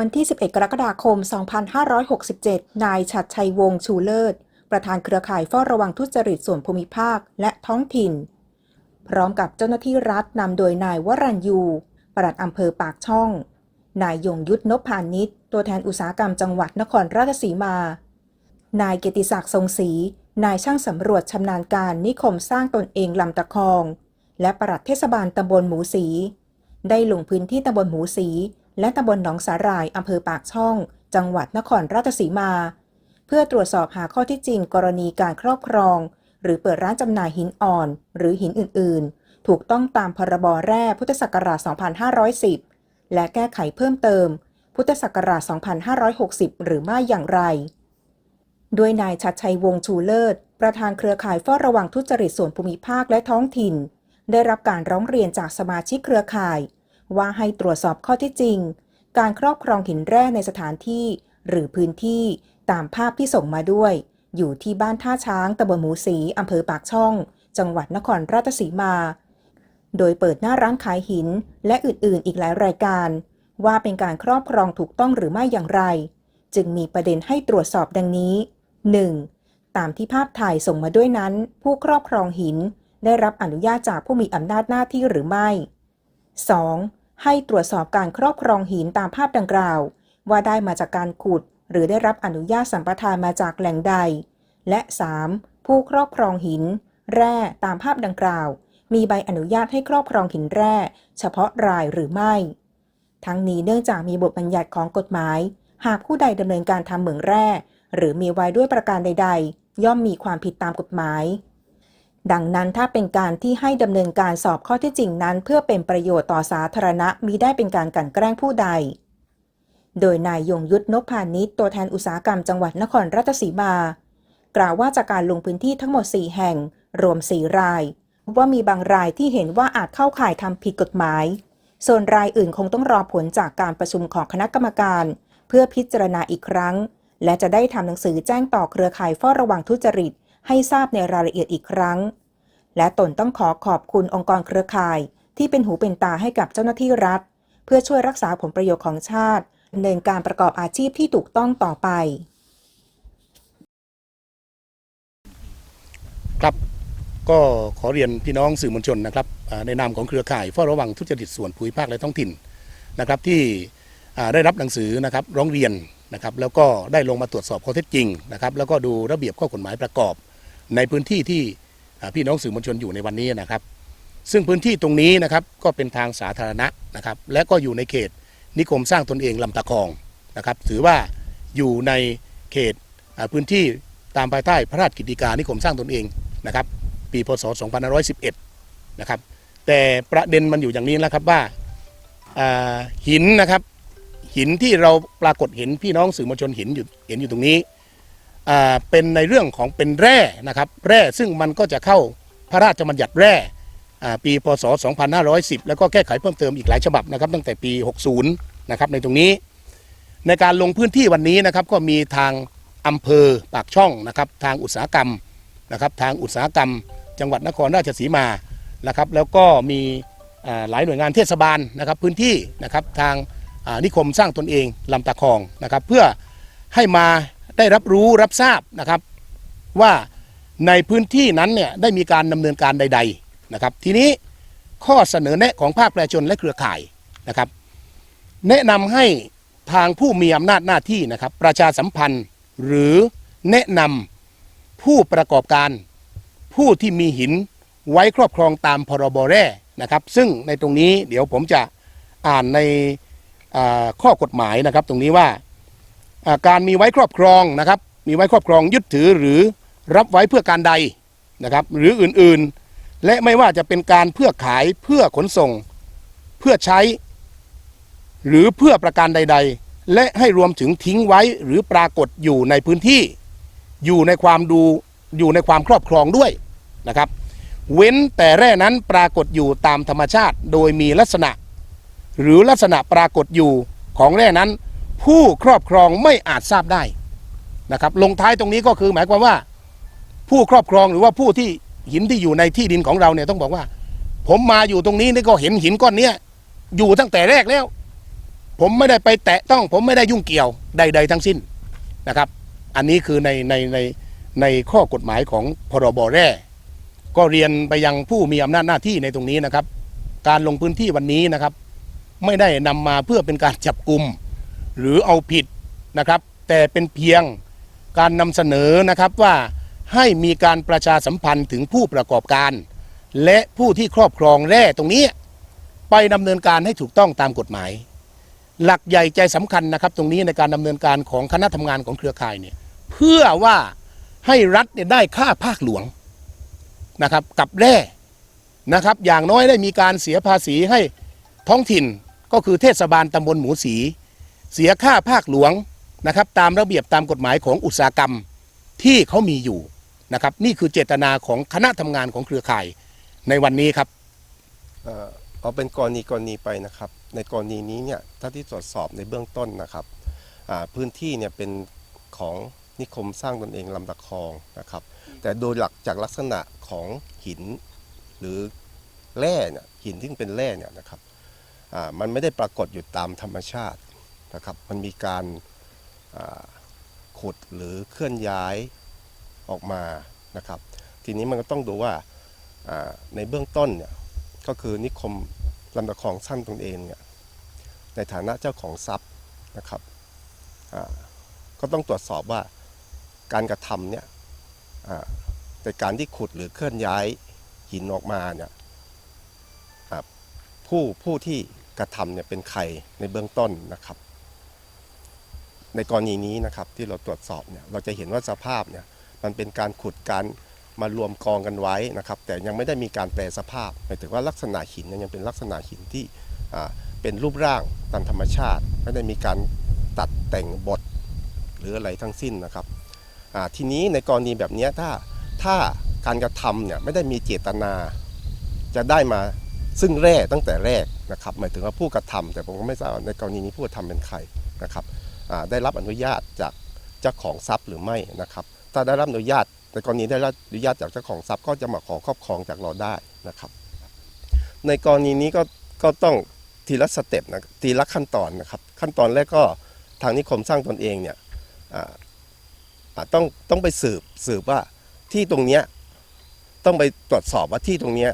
วันที่ 11 กรกฎาคม 2567 นายชัดชัยวงศ์ชูเลิศ ประธานเครือข่ายเฝ้าระวังทุจริตส่วนภูมิภาคและท้องถิ่น พร้อมกับเจ้าหน้าที่รัฐนำโดยนายวรัญยูปลัดอำเภอปากช่อง นายยงยุทธนพพานิชตัวแทนอุตสาหกรรมจังหวัดนครราชสีมา นายเกติศักดิ์ทรงศรี นายช่างสำรวจชำนาญการนิคมสร้างตนเองลำตะคอง และปลัดเทศบาลตำบลหมูสี ได้ลงพื้นที่ตำบลหมูสี และตำบลหนองสาหร่ายอำเภอปากช่อง จังหวัดนครราชสีมา เพื่อตรวจสอบหาข้อที่จริงกรณีการครอบครอง หรือเปิดร้านจำหน่ายหินอ่อน หรือหินอื่น ๆ ถูกต้องตามพรบแร่พุทธศักราช 2510 และแก้ไขเพิ่มเติม พุทธศักราช 2560 หรือไม่อย่างไร ด้วยนายชัดชัยวงศ์ชูเลิศ ประธานเครือข่ายเฝ้าระวังทุจริตส่วนภูมิภาคและท้องถิ่น ได้รับการร้องเรียนจากสมาชิกเครือข่าย ว่าให้ตรวจสอบข้อที่จริง การครอบครองหินแร่ในสถานที่ หรือพื้นที่ตามภาพที่ส่งมาด้วย อยู่ที่บ้านท่าช้างตำบลหมูสีอำเภอปากช่อง จังหวัดนครราชสีมา โดยเปิดหน้าร้านขายหินและอื่นๆ อีกหลายรายการ ว่าเป็นการครอบครองถูกต้องหรือไม่อย่างไร จึงมีประเด็นให้ตรวจสอบดังนี้ 1. ตามที่ภาพถ่ายส่งมาด้วยนั้น ผู้ครอบครองหินได้รับอนุญาตจากผู้มีอำนาจหน้าที่หรือไม่ 2. ให้ตรวจสอบการครอบครองหินตามภาพดังกล่าว ว่าได้มาจากการขุด หรือได้รับอนุญาตสัมปทานมาจากแหล่งใด และ 3. ผู้ครอบครองหิน แร่ตามภาพดังกล่าว มีใบอนุญาตให้ครอบครองหินแร่ เฉพาะรายหรือไม่ ทั้งนี้เนื่องจากมีบทบัญญัติของกฎหมาย หากผู้ใดดำเนินการทำเหมืองแร่ หรือมีไว้ด้วยประการใด ๆ ย่อมมีความผิดตามกฎหมาย ดังนั้นถ้าเป็นการที่ให้ดำเนินการสอบข้อที่จริงนั้น เพื่อเป็นประโยชน์ต่อสาธารณะมิได้เป็นการกลั่นแกล้งผู้ใด โดยนายยงยุทธนพพานิชตัวแทนอุตสาหกรรมจังหวัดนครราชสีมา กล่าวว่าจากการลงพื้นที่ทั้งหมด 4 แห่ง รวม 4 ราย ว่ามีบางรายที่เห็นว่าอาจเข้าข่ายทำผิดกฎหมาย ส่วนรายอื่นคงต้องรอผลจากการประชุมของคณะกรรมการ เพื่อพิจารณาอีกครั้ง และจะได้ทำหนังสือแจ้งต่อเครือข่ายเฝ้าระวังทุจริต ให้ทราบในรายละเอียดอีกครั้ง และตนต้องขอขอบคุณองค์กรเครือข่าย ที่เป็นหูเป็นตาให้กับเจ้าหน้าที่รัฐ เพื่อช่วยรักษาผลประโยชน์ของชาติดำเนินการประกอบอาชีพที่ถูกต้องต่อไป ครับก็ขอเรียนพี่น้องสื่อมวลชนนะครับในนามของเครือข่ายเฝ้าระวังทุจริตส่วนภูมิภาคและท้องถิ่นนะครับที่ได้รับหนังสือนะครับร้องเรียนนะครับแล้วก็ได้ลงมาตรวจสอบข้อเท็จจริงนะครับแล้วก็ดูระเบียบข้อกฎหมายประกอบ ในพื้นที่ที่พี่น้องสื่อมวลชนอยู่ในวันนี้นะครับ ซึ่งพื้นที่ตรงนี้นะครับก็เป็นทางสาธารณะนะครับ และก็อยู่ในเขตนิคมสร้างตนเองลำตะคองนะครับ ถือว่าอยู่ในเขตพื้นที่ตามภายใต้พระราชกิจการนิคมสร้างตนเองนะครับ ปีพศ 2511 นะครับ แต่ประเด็นมันอยู่อย่างนี้แล้วครับว่าหินนะครับหินที่เราปรากฏเห็นพี่น้องสื่อมวลชนเห็นอยู่เห็นอยู่ตรงนี้ เป็นในเรื่องของเป็นแร่นะครับแร่ซึ่งมันก็จะเข้าพระราชบัญญัติแร่ปีพศ 2510 แล้วก็แก้ไขเพิ่มเติมอีกหลายฉบับนะครับตั้งแต่ปี 60 นะครับในตรงนี้ ในการลงพื้นที่วันนี้นะครับก็มีทางอำเภอปากช่องนะครับทางอุตสาหกรรมนะครับทางอุตสาหกรรม จังหวัดนครราชสีมานะครับแล้วก็มีหลายหน่วยงานเทศบาลนะครับพื้นที่นะครับทางนิคมสร้างตนเองลำตะคองนะครับเพื่อ ให้มาได้รับรู้รับทราบนะครับ ว่าในพื้นที่นั้นเนี่ยได้มีการดำเนินการใด ๆนะครับ ทีนี้ข้อเสนอแนะของภาคประชาชนและเครือข่ายนะครับ แนะนำให้ทางผู้มีอำนาจหน้าที่นะครับ ประชาสัมพันธ์ หรือแนะนำผู้ประกอบการ ผู้ที่มีหินไว้ครอบครองตามพรบแร่นะครับ ซึ่งในตรงนี้เดี๋ยวผมจะอ่านในข้อกฎหมายนะครับ ตรงนี้ว่า การมีไว้ครอบครองนะครับ มีไว้ครอบครองยึดถือหรือรับไว้เพื่อการใดนะครับหรืออื่นๆ และไม่ว่าจะเป็นการเพื่อขายเพื่อขนส่ง เพื่อใช้ หรือเพื่อประการใด ๆ และให้รวมถึงทิ้งไว้หรือปรากฏอยู่ในพื้นที่ อยู่ในความดูอยู่ในความครอบครองด้วยนะครับ เว้นแต่แร่นั้นปรากฏอยู่ตามธรรมชาติ โดยมีลักษณะ หรือลักษณะปรากฏอยู่ของแร่นั้น ผู้ครอบครองไม่อาจทราบได้นะครับ ลงท้ายตรงนี้ก็คือหมายความว่า ผู้ครอบครองหรือว่าผู้ที่หินที่อยู่ในที่ดินของเราเนี่ยต้องบอกว่า ผมมาอยู่ตรงนี้นี่ก็เห็นหินก้อนเนี้ยอยู่ตั้งแต่แรกแล้ว ผมไม่ได้ไปแตะต้อง ผมไม่ได้ยุ่งเกี่ยวใด ๆ ทั้งสิ้นนะครับ อันนี้คือในในในในข้อกฎหมายของพรบแร่ก็เรียนไปยังผู้มีอำนาจหน้าที่ในตรงนี้นะครับ การลงพื้นที่วันนี้นะครับ ไม่ได้นำมาเพื่อเป็นการจับกลุ่ม หรือเอาผิดนะครับ แต่เป็นเพียงการนำเสนอนะครับว่าให้มีการประชาสัมพันธ์ถึงผู้ประกอบการ และผู้ที่ครอบครองแร่ตรงนี้ ไปดำเนินการให้ถูกต้องตามกฎหมาย หลักใหญ่ใจสำคัญนะครับ ตรงนี้ในการดำเนินการของคณะทำงานของเครือข่ายเนี่ยเพื่อว่าให้รัฐเนี่ยได้ค่าภาคหลวงนะครับกับแร่นะครับอย่างน้อยได้มีการเสียภาษีให้ท้องถิ่นก็คือเทศบาลตำบลหมูสี เสียค่าภาคหลวงนะครับตามระเบียบตามกฎหมายของอุตสาหกรรมที่เขามีอยู่นะครับนี่คือเจตนาของคณะทำงานของเครือข่ายในวันนี้ครับเอ่อเอาเป็นกรณีกรณีไปนะครับ ในกรณีนี้เนี่ยถ้าที่ตรวจสอบในเบื้องต้นนะครับอ่าพื้นที่เนี่ยเป็นของนิคมสร้างตนเองลำตะคองนะครับ แต่โดยหลักจากลักษณะของหินหรือแร่เนี่ยหินที่เป็นแร่เนี่ยนะครับอ่ามันไม่ได้ปรากฏอยู่ตามธรรมชาติ นะครับมันมีการาขุดหรือเคลื่อนย้ายออกมานะครับ ทีนี้มันก็ต้องดูว่าาในเบื้องต้นเนี่ยก็คือนิคมลำตะคองสั้นตนเองเนี่ยในฐานะเจ้าของทรัพย์นะครับก็ต้องตรวจสอบว่าการกระทำเนี่ยอ่าในการที่ขุดหรือเคลื่อนย้ายหินออกมาเนี่ยผู้ผู้ที่กระทำเนี่ยเป็นใครในเบื้องต้นนะครับ ในกรณีนี้นะครับที่เราตรวจสอบเนี่ยเราจะเห็นว่าสภาพเนี่ยมันเป็นการขุดการมารวมกองกันไว้นะครับ แต่ยังไม่ได้มีการแปลสภาพหมายถึงว่าลักษณะหินยังเป็นลักษณะหินที่เป็นรูปร่างตามธรรมชาติ ไม่ได้มีการตัดแต่งบทหรืออะไรทั้งสิ้นนะครับทีนี้ในกรณีแบบนี้ถ้าถ้าการกระทำเนี่ยไม่ได้มีเจตนา จะได้มาซึ่งแร่ตั้งแต่แรกนะครับหมายถึงว่าผู้กระทำแต่ผมก็ไม่ทราบในกรณีนี้ผู้กระทำเป็นใครนะครับ ได้รับอนุญาตจากเจ้าของทรัพย์หรือไม่นะครับ ถ้าได้รับอนุญาตในกรณีได้รับอนุญาตจากเจ้าของทรัพย์ก็จะมาขอครอบครองจากเราได้นะครับ ในกรณีนี้ก็ก็ต้องทีละสเต็ปนะทีละขั้นตอนนะครับ ขั้นตอนแรกก็ทางนิคมสร้างตนเองเนี่ยต้องต้องไปสืบสืบว่าที่ตรงเนี้ยต้องไปตรวจสอบว่าที่ตรงเนี้ย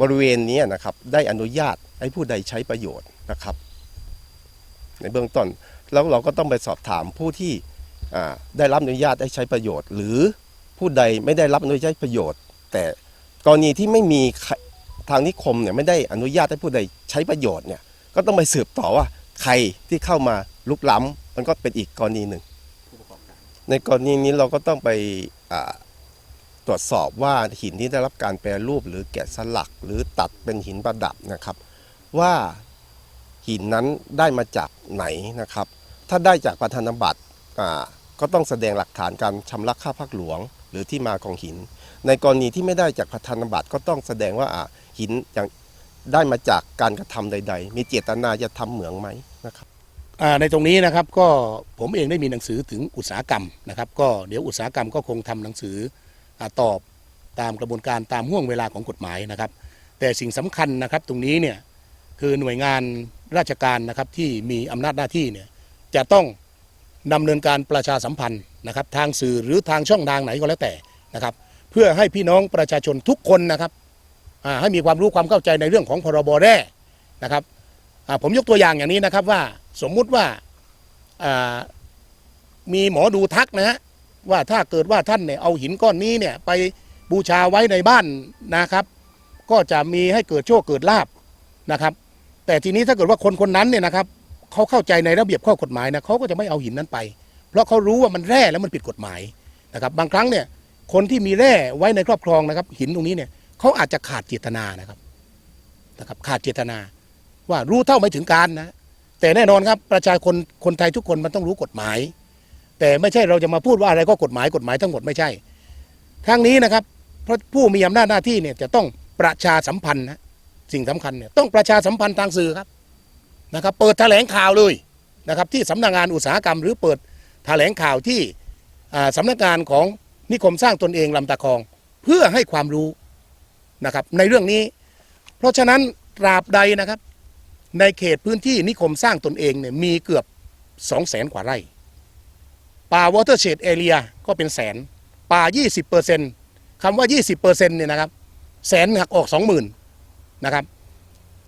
บริเวณนี้นะครับได้อนุญาตให้ผู้ใดใช้ประโยชน์นะครับ ในเบื้องต้น แล้วเราก็ต้องไปสอบถามผู้ที่ได้รับอนุญาตให้ใช้ประโยชน์ หรือผู้ใดไม่ได้รับอนุญาตใช้ประโยชน์ แต่กรณีที่ไม่มีทางนิคมเนี่ยไม่ได้อนุญาตให้ผู้ใดใช้ประโยชน์เนี่ยก็ต้องไปสืบต่อว่าใครที่เข้ามาลุกล้ำมันก็เป็นอีกกรณีหนึ่ง ในกรณีนี้เราก็ต้องไปตรวจสอบว่าหินที่ได้รับการแปรรูป หรือแกะสลัก หรือตัดเป็นหินประดับนะครับ ว่า หินนั้นได้มาจากไหนนะครับ ถ้าได้จากประธานบัตรก็ต้องแสดงหลักฐานการชำระค่าภาคหลวง หรือที่มาของหิน ในกรณีที่ไม่ได้จากประธานบัตรก็ต้องแสดงว่าหินอย่างได้มาจากการกระทำใด ๆ มีเจตนาจะทำเหมืองไหมนะครับในตรงนี้นะครับก็ผมเองได้มีหนังสือถึงอุตสาหกรรมนะครับ ก็เดี๋ยวอุตสาหกรรมก็คงทำหนังสืออตอบตามกระบวนการตามห่วงเวลาของกฎหมายนะครับ แต่สิ่งสำคัญนะครับตรงนี้เนี่ยคือหน่วยงาน ราชการนะครับที่มีอำนาจหน้าที่เนี่ยจะต้องดำเนินการประชาสัมพันธ์นะครับทางสื่อหรือทางช่องทางไหนก็แล้วแต่นะครับ เพื่อให้พี่น้องประชาชนทุกคนนะครับให้มีความรู้ความเข้าใจในเรื่องของพรบแร่นะครับผมยกตัวอย่างอย่างนี้นะครับว่าสมมุติว่าอ่ามีหมอดูทักนะฮะว่าถ้าเกิดว่าท่านเนี่ยเอาหินก้อนนี้เนี่ยไปบูชาไว้ในบ้านนะครับ ก็จะมีให้เกิดโชคเกิดลาบนะครับ แต่ทีนี้ถ้าเกิดว่าคนคนนั้นเนี่ยนะครับเขาเข้าใจในระเบียบข้อกฎหมายนะเขาก็จะไม่เอาหินนั้นไป เพราะเขารู้ว่ามันแร่แล้วมันผิดกฎหมายนะครับ บางครั้งเนี่ยคนที่มีแร่ไว้ในครอบครองนะครับ หินตรงนี้เนี่ยเขาอาจจะขาดเจตนานะครับนะครับขาดเจตนา ว่ารู้เท่าไม่ถึงการนะ แต่แน่นอนครับประชาชนคนไทยทุกคนมันต้องรู้กฎหมาย แต่ไม่ใช่เราจะมาพูดว่าอะไรก็กฎหมายกฎหมายทั้งหมดไม่ใช่ครั้งนี้นะครับเพราะผู้มีอำนาจหน้าที่เนี่ยจะต้องประชาสัมพันธ์นะ สิ่งสำคัญเนี่ยต้องประชาสัมพันธ์ทางสื่อครับนะครับ เปิดแถลงข่าวเลยนะครับที่สำนักงานอุตสาหกรรม หรือเปิดแถลงข่าวที่อ่าสำนักงานของนิคมสร้างตนเองลำตะคอง เพื่อให้ความรู้นะครับในเรื่องนี้ เพราะฉะนั้นตราบใดนะครับ ในเขตพื้นที่นิคมสร้างตนเองเนี่ยมีเกือบ2 0 0แสนกว่าไร่ป่าวอเตอร์เชดเอเรียก็เป็นแสน ป่า 20%คำว่า 20%เนี่ยนะครับ แสนหักออก 20,000 นะครับ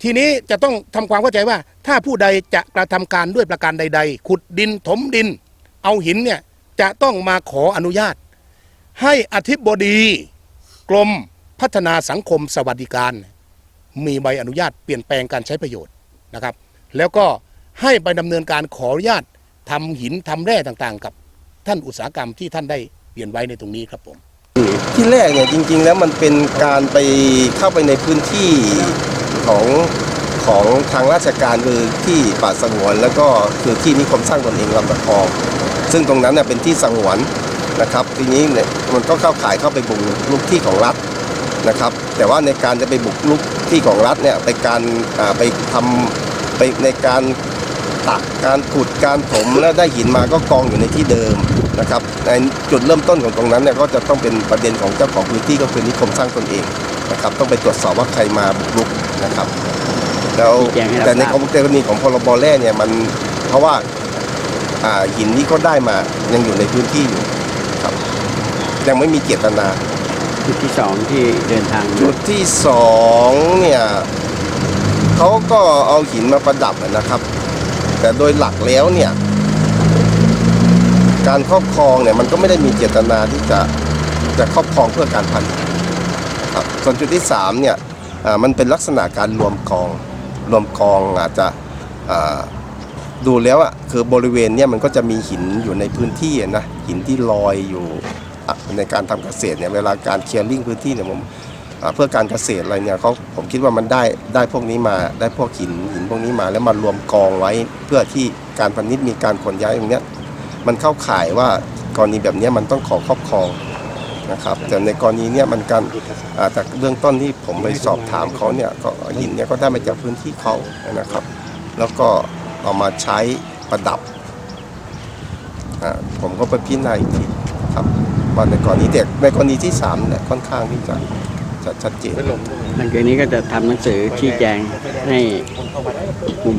ทีนี้จะต้องทำความเข้าใจว่า ถ้าผู้ใดจะกระทำการด้วยประการใด ๆ ขุดดินถมดิน เอาหินเนี่ยจะต้องมาขออนุญาต ให้อธิบดีกรมพัฒนาสังคมสวัสดิการ มีใบอนุญาตเปลี่ยนแปลงการใช้ประโยชน์นะครับ แล้วก็ให้ไปดำเนินการขออนุญาตทำหินทำแร่ต่างๆ กับท่านอุตสาหกรรมที่ท่านได้เปลี่ยนไว้ในตรงนี้ครับผม ที่แรกเนี่ยจริง ๆ แล้วมันเป็นการไปเข้าไปในพื้นที่ของของทางราชการคือที่ป่าสงวน แล้วก็คือที่นิคมสร้างตนเองลำตะคอง ซึ่งตรงนั้นเนี่ยเป็นที่สงวนนะครับ ทีนี้เนี่ยมันก็เข้าข่ายเข้าไปบุกลุกที่ของรัฐนะครับ แต่ว่าในการจะไปบุกลุกที่ของรัฐเนี่ยไปการอ่าไปทำไปในการตักการขุดการถมแล้วได้หินมาก็กองอยู่ในที่เดิม นะครับในจุดเริ่มต้นของตรงนั้นเนี่ยก็จะต้องเป็นประเด็นของเจ้าของพื้นที่ก็คือนิคมสร้างตนเองนะครับต้องไปตรวจสอบว่าใครมาบุกรุกนะครับแล้วชี้แจงให้รับแต่ในทราบกรณีของพรบแร่เนี่ยมันเพราะว่าอ่าหินที่เขาได้มายังอยู่ในพื้นที่อยู่ครับยังไม่มีเจตนา จุดที่สองที่เดินทางจุดที่สองเนี่ยเขาก็เอาหินมาประดับนะครับ แต่โดยหลักแล้วเนี่ย การครอบครองเนี่ยมันก็ไม่ได้มีเจตนาที่จะจะครอบครองเพื่อการผลิตครับส่วนจุดที่สามเนี่ยอ่ามันเป็นลักษณะการรวมกองรวมกองอาจจะดูแล้วอะคือบริเวณเนี่ยมันก็จะมีหินอยู่ในพื้นที่นะหินที่ลอยอยู่ในการทำเกษตรเนี่ยเวลาการเคลียร์ลิงพื้นที่เนี่ยผมเพื่อการเกษตรอะไรเนี่ยเขาผมคิดว่ามันได้ได้พวกนี้มาได้พวกหินหินพวกนี้มาแล้วมารวมกองไว้เพื่อที่การพาณิชย์มีการขนย้ายอย่างเนี้ย มันเข้าข่ายว่ากรณีแบบนี้มันต้องขอครอบครองนะครับแต่ในกรณีเนี้ยมันการจากเบื้องต้นที่ผมไปสอบถามเขาเนี่ยก็หินเนี่ยก็ได้มาจากพื้นที่เขานะครับ แล้วก็เอามาใช้ประดับผมก็ไปพิจารณาอีกทีครับว่าในกรณีแต่ในกรณีที่สามเนี่ยค่อนข้างที่จะ จะชัดเจนหลังจากนี้ก็จะทำหนังสือชี้แจงให้กลุ่ม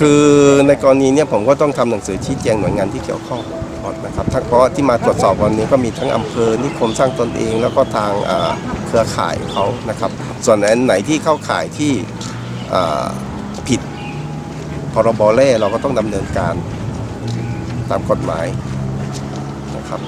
คือในกรณีเนี้ผมก็ต้องทำหนังสือชี้แจงหน่วยงานที่เกี่ยวข้องก่อนนะครับทั้งเพราะว่าที่มาตรวจสอบวันนี้ก็มีทั้งอำเภอนิคมสร้างตนเอง แล้วก็ทางอ่าเครือข่ายเขานะครับ ส่วนอันไหนที่เข้าข่ายที่อ่าผิดพรบแร่เราก็ต้องดำเนินการตามกฎหมายนะครับ